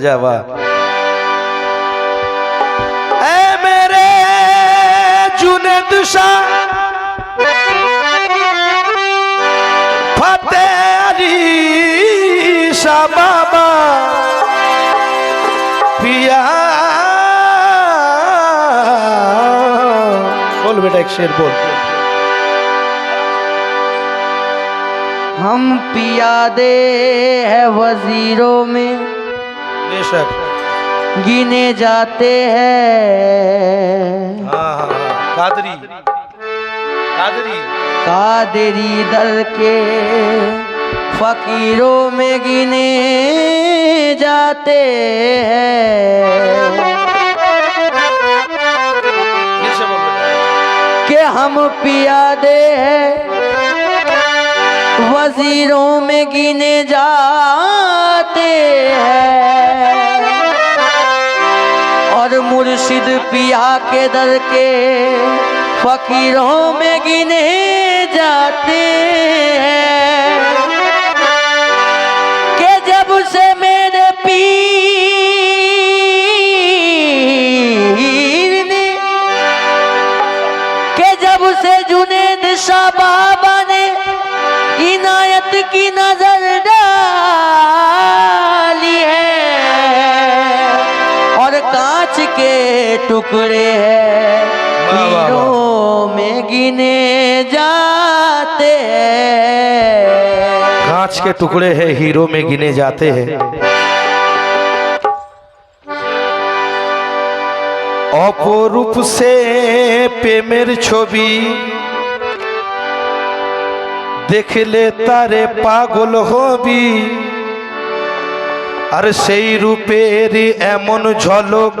راجا، واہ۔ اے میرے جنید شاہ فتح علی شاہ بابا، پیا۔ بول بیٹا، ایک شیر بول۔ ہم پیادے ہیں وزیروں میں بے شک۔ گینے جاتے ہیں۔ ہاں، ہاں، ہاں۔ قادری۔ قادری۔ قادری دل کے فقیروں میں گنے جاتے ہیں۔ کہ ہم پیادے ہیں۔ وزیروں میں گنے جاتے ہے اور مرشد پیا کے در کے فقیروں میں گنے جاتے ہیں۔ کہ جب سے میرے نے پیر نے کہ جب سے جنید شاہ بابا نے عنایت کی نظر ٹکڑے ہیں۔ میروں میں گنے جاتے ہیں۔ کانچ کے ٹکڑے ہیں ہیرو میں گنے جاتے ہیں۔ অপরূপ সে প্রেমের ছবি দেখলে তারে পাগল হবি আর সেই রূপের এমন ঝলক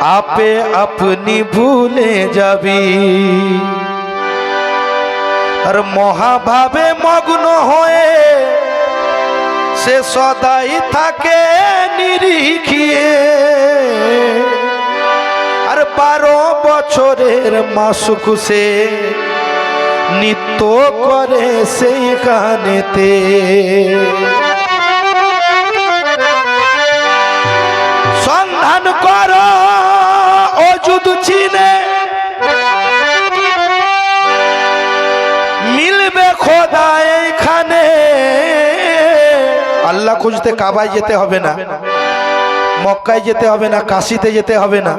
আপে আপনি ভুলে যাবি। আর মহাভাবে মগ্ন হয়ে সে সদাই থাকে নিরিখিয়ে। আর বারো বছরের মাসুক সে নিত্য করে সেই গানেতে সন্ধান কর। অযুদ চিনে। মিলবে খোদা এইখানে। আল্লাহ খুঁজতে কাবায় যেতে হবে না। মক্কায় যেতে হবে না, কাশিতে যেতে হবে না।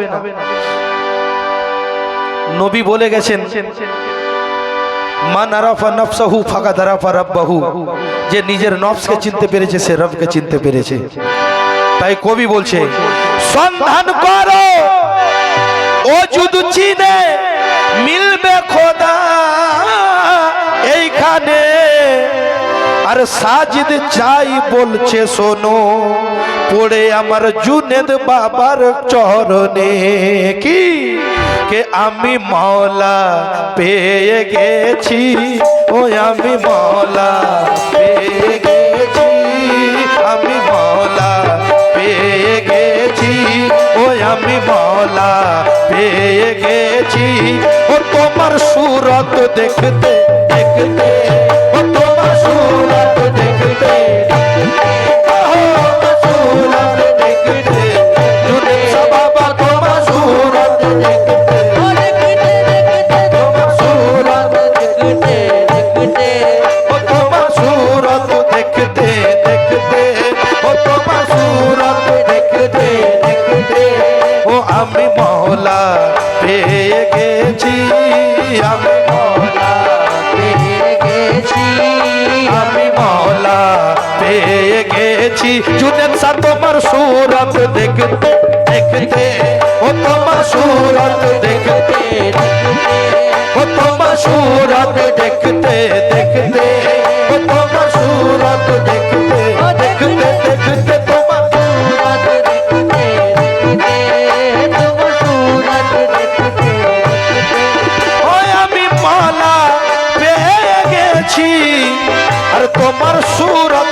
নবী বলে গেছেন, মান আরাফা নফসাহু ফাঁকা দারাফা রব্বাহু। যে নিজের নফসকে চিনতে পেরেছে, সে রবকে চিনতে পেরেছে। তাই কবি বলছে, সন্ধান করো। ও চিনে মিলবে খোদা এইখানে। আর সাজিদ চাই বলছে, শোনো, পড়ে আমার জুনেদ বাবার চরণে কি? কে আমি মৌলা পেয়ে গেছি, ও আমি মৌলা পেয়ে আমি মলা পেয়ে গেছি। ও তোমার সুরত দেখতে দেখতে। ও তোমার সুরত মহলা পেয়ে গেছি আমি মহলা আমি মহলা পেয়ে গেছি জুনেদ শাহ তোমার সুরত দেখতে দেখতে, ও তোমার সুরত দেখতে। ও তোমার সুরত দেখতে দেখতে, ও তোমার সুরত দেখতে দেখতে দেখতে। আর তোমার সুরত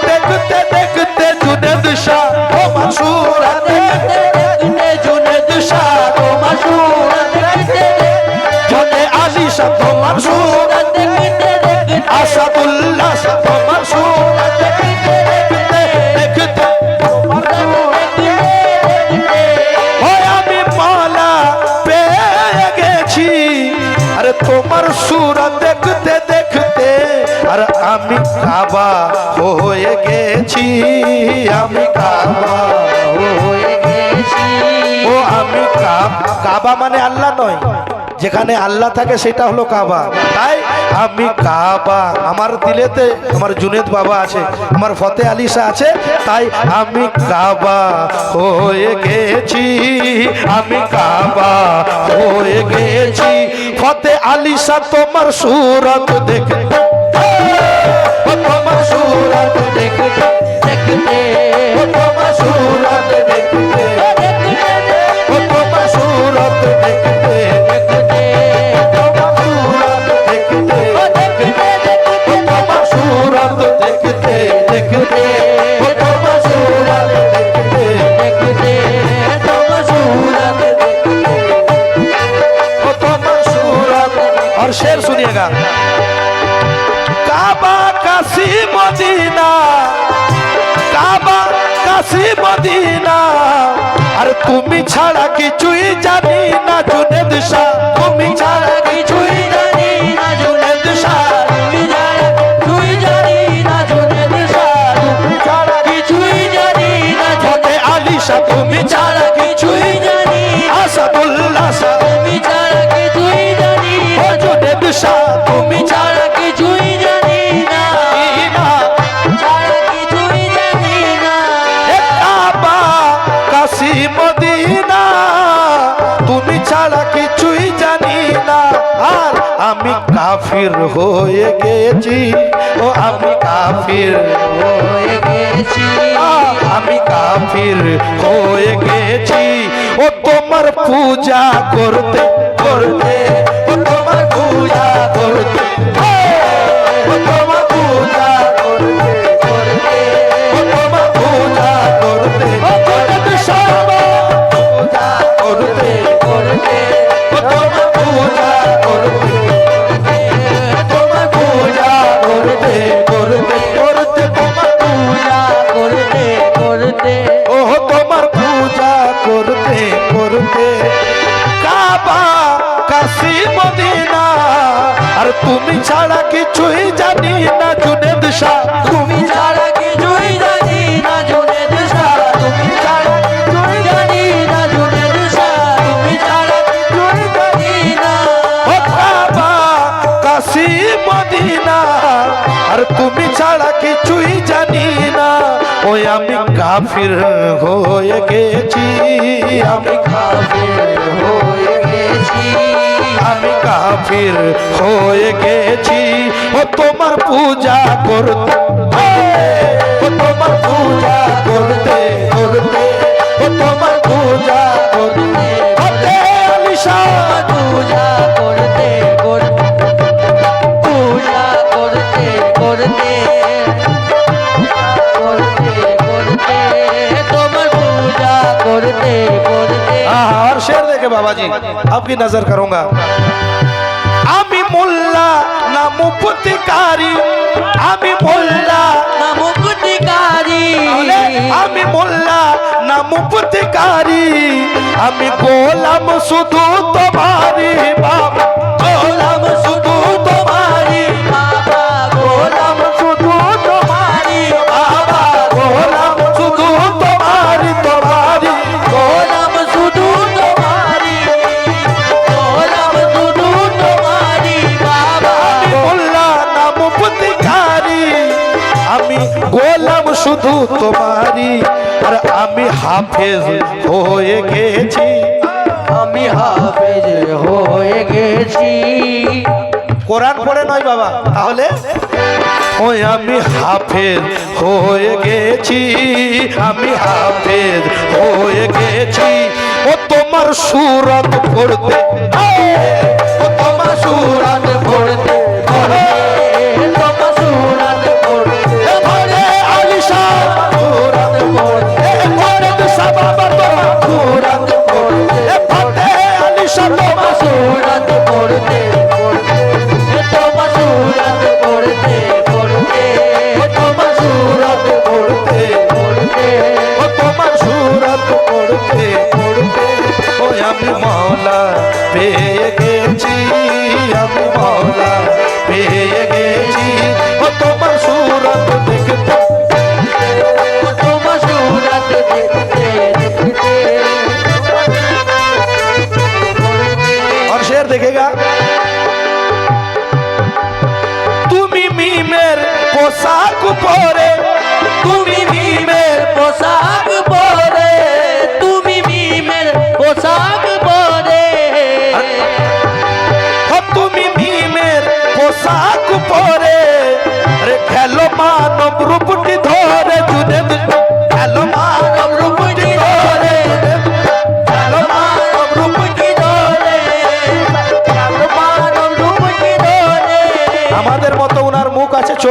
কাবা হয়ে গেছি আমি কাবা ও, আমি কাবা মানে আল্লাহ নয়। যেখানে আল্লাহ থাকে সেটা হলো কাবা। তাই আমি কাবা। আমার দিলেতে আমার জুনেদ বাবা আছে, আমার ফতে আলিশা আছে, তাই আমি কাবা হয়ে গেছি। আমি কাবা হয়ে গেছি। ফতে আলিশা তোমার সুরত দেখে ও তোমার কাশি মদিনা কাবা কাশি মদিনা। আর তুমি ছাড়া কিছুই জানি না জুনেদ শাহ। তুমি ছাড়া কিছুই জানি না জুনেদ শাহ। তুমি ছাড়া কিছুই জানি আসাদুল্লাহ তুমি ছাড়া কিছুই জানি জুনেদ শাহ। তুমি ছাড়া কাফির হয়ে গেছি। ও, আমি কাফির হয়ে গেছি। আমি কাফির হয়ে গেছি। ও, তোমার পূজা করতে করতে তোমার পূজা করতে। তুমি ছাড়া কিছুই জানি না জুনেদ শাহ। তুমি ছাড়া কিছুই জানি না জুনেদ শাহ। তুমি ছাড়া কিছুই জানি না জুনেদ শাহ। তুমি ছাড়া কিছুই জানি না। ও কাবা কাশি মদিনা। আর তুমি ছাড়া কিছুই জানি না। ওই আমি কাফির হয়ে গেছি। আমি কাফির হয়ে গেছি। আমি কাফির হয়ে গেছি। ও তোমার পূজা করতে ও তোমার পূজা করতে করতে ও তোমার পূজা করতে আমি পূজা করতে করতে পূজা করতে করতে। করতে তোমার পূজা করতে করতে। আর শের দেখে বাবাজি। आपकी नजर करूंगा আমি মোল্লা না মুফতিকারী আমি মোল্লা না মুকুতিকারী তাহলে আমি মোল্লা না মুফতিকারী আমি গোলাম শুধু তোমারি বাবা গোলাম শুধু হাফেজ হয়ে গেছি। আমি হাফেজ হয়ে গেছি। কোরআন পড়ে নয় বাবা তাহলে? ওই আমি হাফেজ হয়ে গেছি আমি হাফেজ হয়ে গেছি। ও তোমার সুরত পড়তে ও তোমার সুরত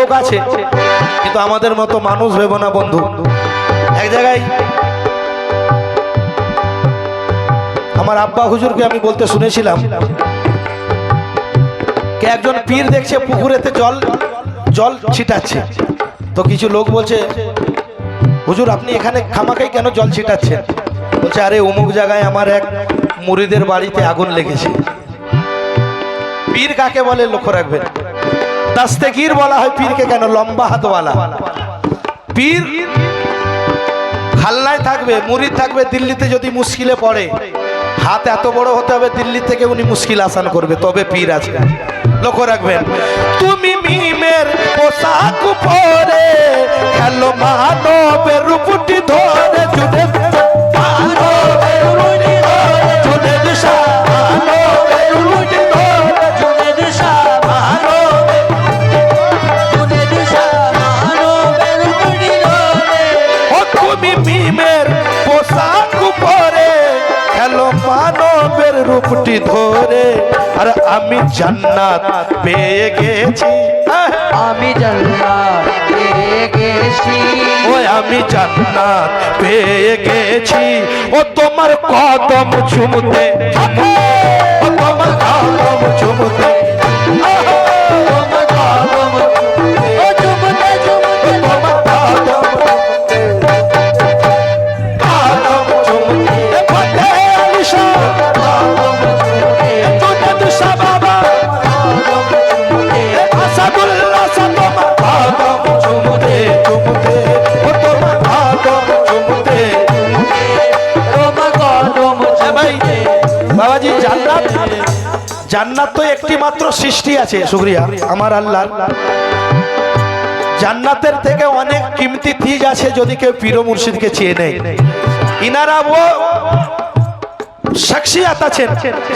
চোখ আছে। কিন্তু আমাদের মতো মানুষ ভেব না, বন্ধু। এক জায়গায় আমার আব্বা হুজুরকে আমি বলতে শুনেছিলাম, কে একজন পীর দেখছে পুকুরেতে জল জল ছিটাচ্ছে। তো কিছু লোক বলছে, হুজুর, আপনি এখানে খামাকাই কেন জল ছিটাচ্ছেন? বলছে, আরে, অমুক জায়গায় আমার এক মুড়িদের বাড়িতে আগুন লেগেছে। পীর কাকে বলে, লক্ষ্য রাখবেন? দাস্তেগীর বলা হয় পীরকে কেন? লম্বা হাতওয়ালা। পীর খালনায় থাকবে মুরিদ থাকবে, দিল্লিতে যদি মুশকিলে পড়ে, হাত এত বড় হতে হবে, দিল্লি থেকে উনি মুশকিল আসান করবে, তবে পীর আছে। লক্ষ্য রাখবেন, তুমি মিমের পোশাক পরে খেলো মানবের রূপটি ধরে জুড়ে মানবের জান্নাত পেয়ে গেছি। আমি জান্নাত পেয়ে গেছি। ওই আমি জান্নাত পেয়ে গেছি। ও তোমার কদম চুমতে ও তোমার কদম চুমতে জান্নাত তো একটি মাত্র সৃষ্টি আছে শুক্রিয়া আমার আল্লাহ জান্নাতের থেকে অনেক কিমতি চিজ আছে যদি কেউ পীর মুর্শিদকে চেয়ে নেয়। ইনারা ও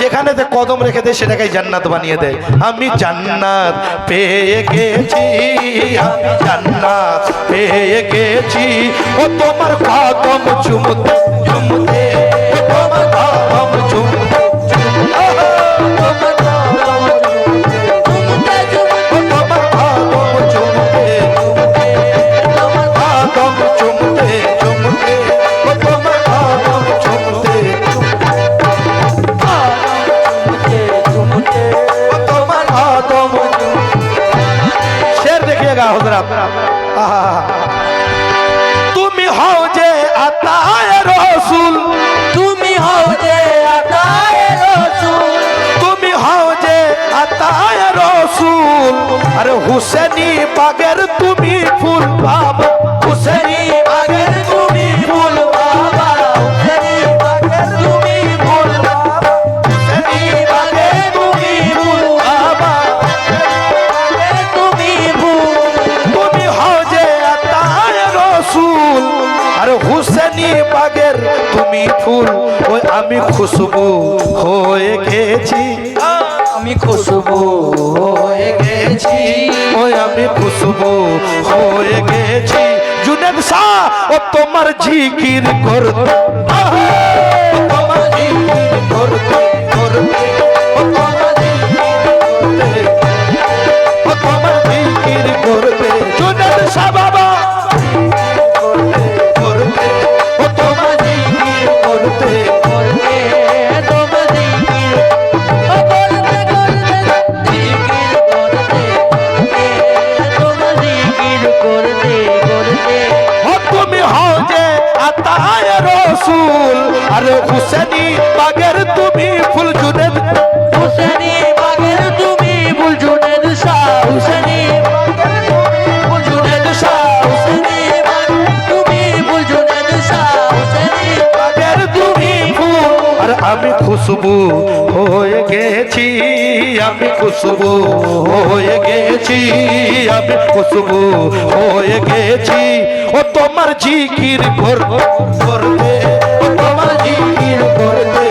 যেখানে কদম রেখে দেয় সেটাকে জান্নাত বানিয়ে দেয়। আমি জান্নাত পেয়ে গেছি, আমি জান্নাত পেয়ে গেছি। ও তোমার কদম চুমতে হুসেনি জিকির করতো। তোমার জিকির করতে। খুশবু হয়ে গেছি আমি খুশবু হয়ে গেছি, আমি খুশবু হয়ে গেছি। ও তোমার জিকির কর- করতে তোমার জিকির করতে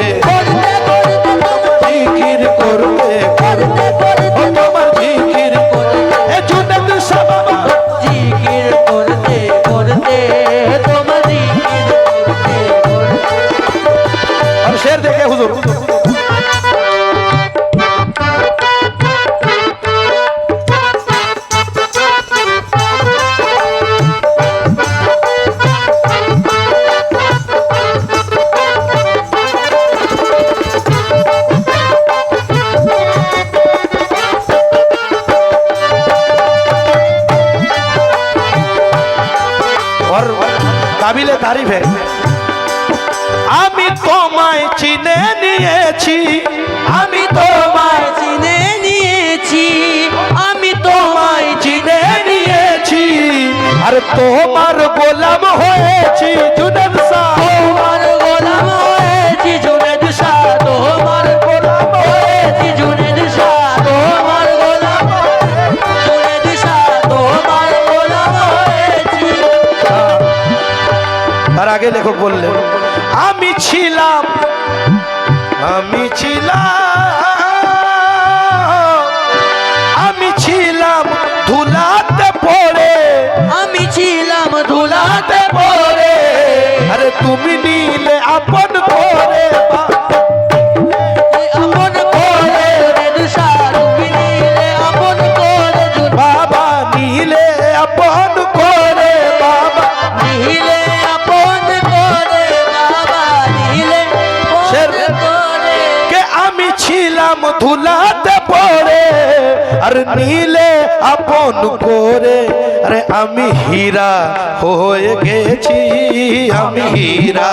তারিফ আমি তোমায় চিনে নিয়েছি। আমি তোমায় চিনে নিয়েছি। আমি তোমায় চিনে নিয়েছি। আর তোমার গোলাম হয়েছি আগে লেখক বললেন আমি ছিলাম আমি ছিলাম আমি ছিলাম ধুলাতে পড়ে আমি ছিলাম ধুলাতে পড়ে। আরে তুমি নিলে আপন করে নীলে আপন করে আরে আমি হীরা হয়ে গেছি আমি হীরা।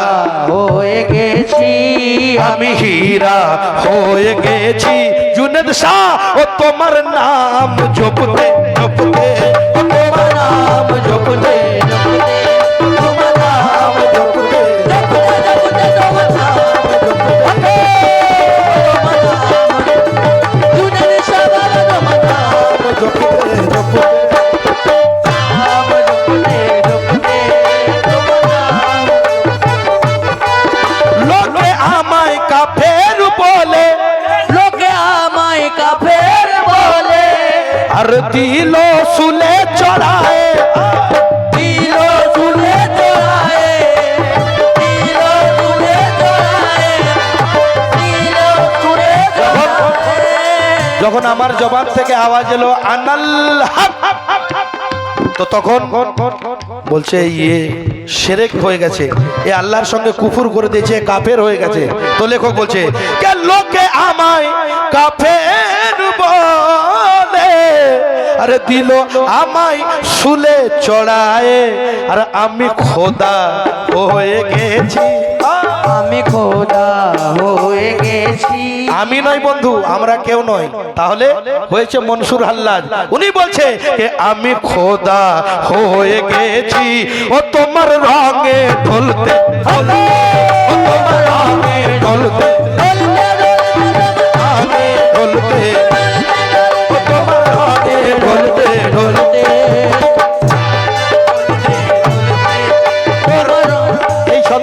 হয়ে গেছি। আমি হীরা হয়ে গেছি। জুনেদ শাহ ও তোমার নাম জপতে জপতে। দিল সুলে চড়ায়। যখন আমার জবান থেকে আওয়াজ এলো, আনাল তো তখন বলছে ইয়ে সেরেক হয়ে গেছে। এ আল্লাহর সঙ্গে কুফুর করে দিয়েছে কাফের হয়ে গেছে। তো লেখক বলছে লোকে আমায় কাফের বলে? আরে দিল আমায় শুলে চড়ায়। আর আমি খোদা হয়ে গেছি। আমি খোদা হয়ে গেছি। আমি নয় বন্ধু আমরা কেউ নয় তাহলে হয়েছে মনসুর হাল্লাদ উনি বলছে যে আমি খোদা হয়ে গেছি। ও তোমার রঙে ঢলতে ঢলতে, ও তোমার রঙে ঢলতে।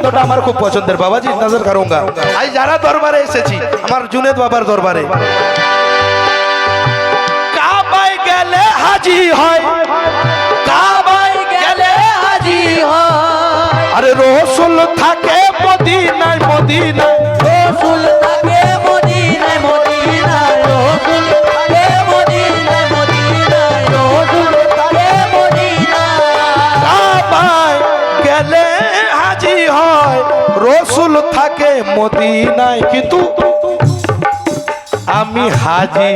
এই আমার খুব পছন্দের। বাবাজি নজর কারুঙ্গা। আজ যারা দরবারে এসেছি আমার জুনেদ বাবার দরবারে। কাবায় গেলে হাজি হয়। কাবায় গেলে হাজি হয়। আরে রসুল থাকে মদিনায় মদিনায়। রসুল থাকে রসুল থাকে মদিনায় কিন্তু আমি হাজি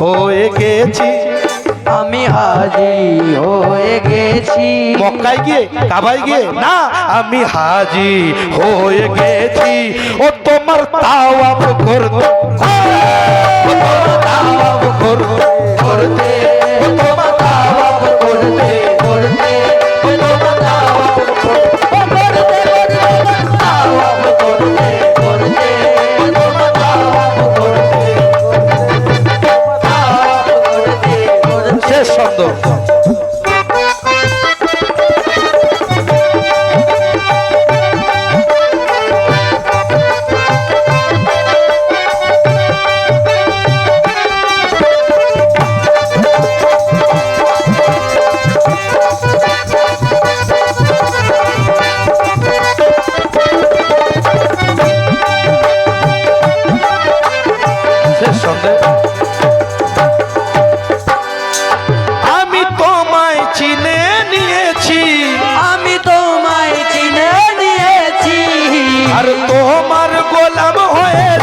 হয়ে গেছি। আমি হাজি হয়ে গেছি। মক্কায় গিয়ে কাবায় গিয়ে? না আমি হাজি হয়ে গেছি। ও তোমার তাওয়াব করতে করতে করতে।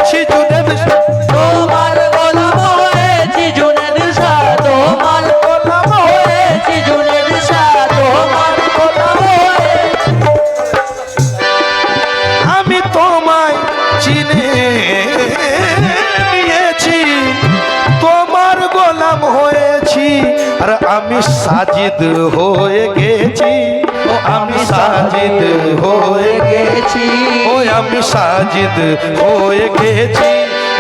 te. আমি সাজিদ হয়ে গেছি। ও আমি সাজিদ হয়ে গেছি। ও আমি সাজিদ হয়ে গেছি।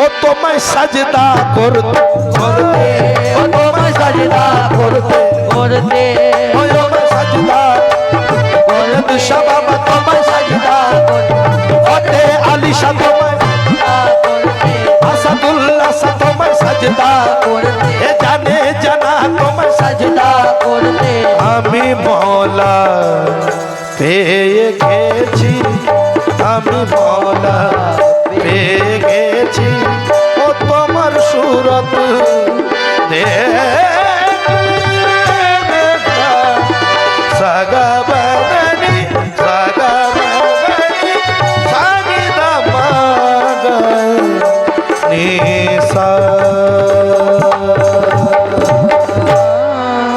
ও তোমায় সাজদা করতে করতে। ও তোমায় সাজদা করতে করতে। ও তোমায় সাজদা